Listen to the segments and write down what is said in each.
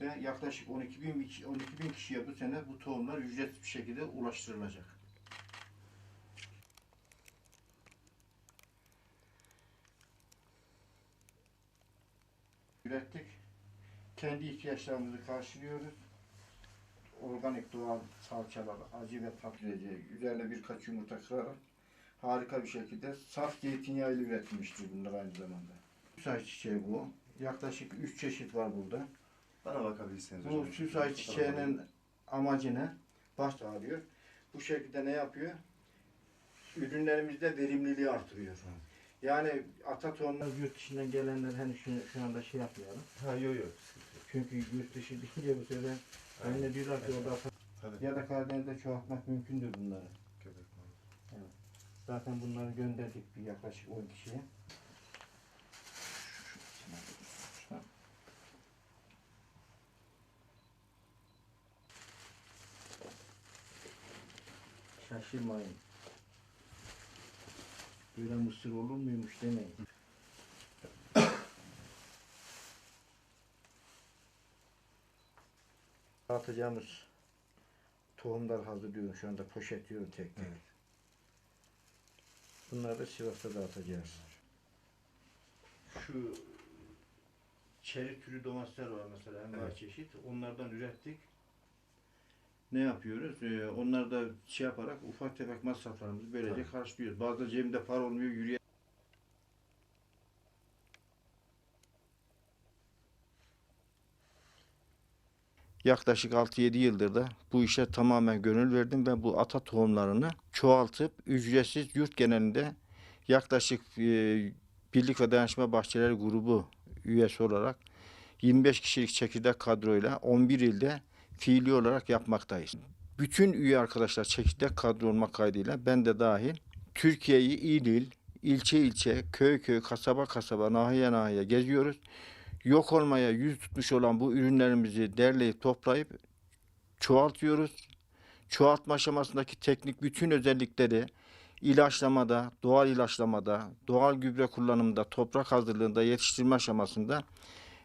Ve yaklaşık 12 bin, 12 bin kişiye bu sene bu tohumlar ücretsiz bir şekilde ulaştırılacak. Ürettik. Kendi ihtiyaçlarımızı karşılıyoruz. Organik doğal salçalar, acı ve tatlı üzerine birkaç yumurta kırarak harika bir şekilde saf zeytinyağı ile üretilmiştir bunlar aynı zamanda. Süsay çiçeği bu. Yaklaşık 3 çeşit var burada. Bana bakabilirsiniz Bu hocam. süsay çiçeğinin amacı ne? Baş sağlıyor. Bu şekilde ne yapıyor? Ürünlerimizde verimliliği artırıyor. Yani ata tohumlar yurt dışından gelenler henüz şu, şu anda şey yapmayalım. Ha yok yok. Çünkü yurt dışı deyince bu sefer anne diyorlar ki orada Tabii. ya da Karadeniz'de çoğaltmak mümkündür bunları. Köpek malı. Zaten bunları gönderdik bir yaklaşık 10 kişiye. Şaşırmayın. Böyle mısır olur muymuş demeyin. Atacağımız tohumlar hazırlıyorum şu anda poşetliyorum tek tek. Evet. Bunları da Sivas'ta dağıtacağız. Şu çeri türü domatesler var mesela en Evet. çeşit. Onlardan ürettik. Ne yapıyoruz? Ee, onları da şey yaparak ufak tefek masraflarımızı böylece Tabii. karşılıyoruz. Bazı cebimde para olmuyor, yürüye Yaklaşık 6-7 yıldır da bu işe tamamen gönül verdim ve bu ata tohumlarını çoğaltıp ücretsiz yurt genelinde yaklaşık e, Birlik ve Dayanışma Bahçeleri grubu üyesi olarak 25 kişilik çekirdek kadroyla 11 ilde fiili olarak yapmaktayız. Bütün üye arkadaşlar çekirdek kadro olmak kaydıyla ben de dahil Türkiye'yi il il, ilçe ilçe, köy köy, kasaba kasaba, nahiye nahiye geziyoruz yok olmaya yüz tutmuş olan bu ürünlerimizi derleyip toplayıp çoğaltıyoruz. Çoğaltma aşamasındaki teknik bütün özellikleri ilaçlamada, doğal ilaçlamada, doğal gübre kullanımında, toprak hazırlığında, yetiştirme aşamasında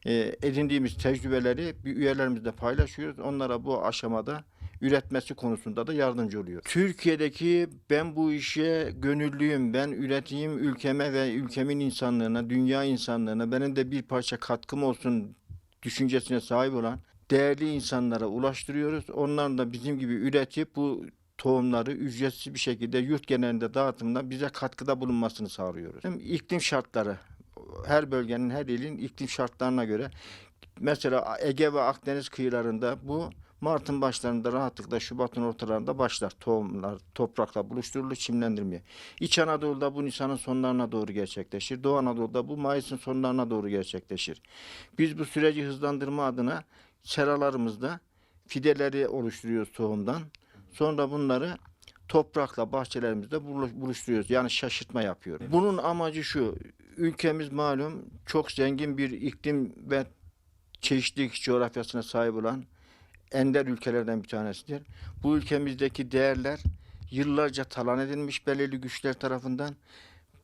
e, edindiğimiz tecrübeleri bir üyelerimizle paylaşıyoruz. Onlara bu aşamada üretmesi konusunda da yardımcı oluyor. Türkiye'deki ben bu işe gönüllüyüm, ben üreteyim ülkeme ve ülkemin insanlığına, dünya insanlığına benim de bir parça katkım olsun düşüncesine sahip olan değerli insanlara ulaştırıyoruz. Onlar da bizim gibi üretip bu tohumları ücretsiz bir şekilde yurt genelinde dağıtımda bize katkıda bulunmasını sağlıyoruz. İklim şartları her bölgenin, her ilin iklim şartlarına göre mesela Ege ve Akdeniz kıyılarında bu Mart'ın başlarında rahatlıkla Şubat'ın ortalarında başlar tohumlar toprakla buluşturulur, çimlendirmeye. İç Anadolu'da bu Nisan'ın sonlarına doğru gerçekleşir. Doğu Anadolu'da bu Mayıs'ın sonlarına doğru gerçekleşir. Biz bu süreci hızlandırma adına seralarımızda fideleri oluşturuyoruz tohumdan. Sonra bunları toprakla bahçelerimizde buluş- buluşturuyoruz. Yani şaşırtma yapıyoruz. Bunun amacı şu. Ülkemiz malum çok zengin bir iklim ve çeşitlilik coğrafyasına sahip olan ender ülkelerden bir tanesidir. Bu ülkemizdeki değerler yıllarca talan edilmiş belirli güçler tarafından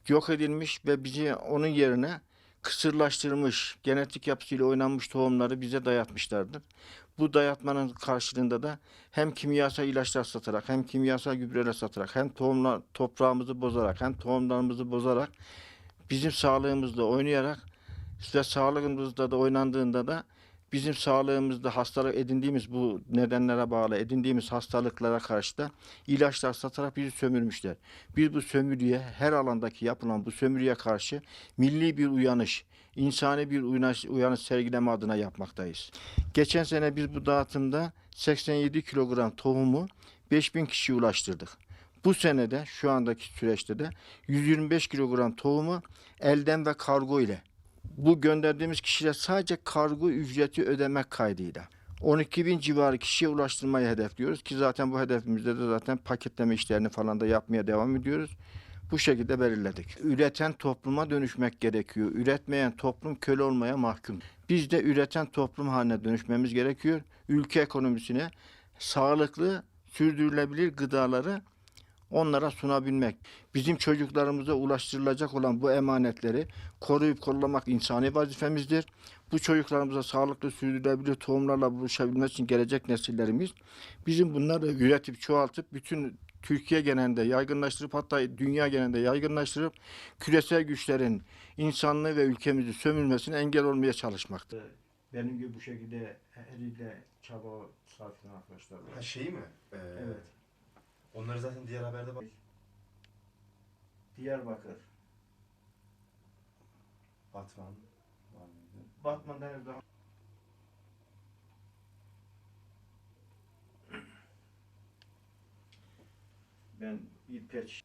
yok edilmiş ve bizi onun yerine kısırlaştırmış, genetik yapısıyla oynanmış tohumları bize dayatmışlardır. Bu dayatmanın karşılığında da hem kimyasal ilaçlar satarak, hem kimyasal gübreler satarak, hem tohumlar, toprağımızı bozarak, hem tohumlarımızı bozarak bizim sağlığımızla oynayarak ve sağlığımızda da oynandığında da bizim sağlığımızda hastalık edindiğimiz bu nedenlere bağlı edindiğimiz hastalıklara karşı da ilaçlar satarak bizi sömürmüşler. Biz bu sömürüye her alandaki yapılan bu sömürüye karşı milli bir uyanış, insani bir uyanış, uyanış sergileme adına yapmaktayız. Geçen sene biz bu dağıtımda 87 kilogram tohumu 5000 kişiye ulaştırdık. Bu senede şu andaki süreçte de 125 kilogram tohumu elden ve kargo ile bu gönderdiğimiz kişiler sadece kargo ücreti ödemek kaydıyla 12 bin civarı kişiye ulaştırmayı hedefliyoruz ki zaten bu hedefimizde de zaten paketleme işlerini falan da yapmaya devam ediyoruz. Bu şekilde belirledik. Üreten topluma dönüşmek gerekiyor. Üretmeyen toplum köle olmaya mahkum. Biz de üreten toplum haline dönüşmemiz gerekiyor. Ülke ekonomisine sağlıklı, sürdürülebilir gıdaları onlara sunabilmek. Bizim çocuklarımıza ulaştırılacak olan bu emanetleri koruyup kollamak insani vazifemizdir. Bu çocuklarımıza sağlıklı sürdürülebilir tohumlarla buluşabilmesi için gelecek nesillerimiz bizim bunları üretip çoğaltıp bütün Türkiye genelinde yaygınlaştırıp hatta dünya genelinde yaygınlaştırıp küresel güçlerin insanlığı ve ülkemizi sömürmesine engel olmaya çalışmaktır. Benim gibi bu şekilde eliyle çaba sarf eden arkadaşlar Ha şeyi mi? Ee, Evet. Onları zaten diğer haberde bak. Diyarbakır, Batman var mıydı? Batman'dan Erdoğan. Ben İpeç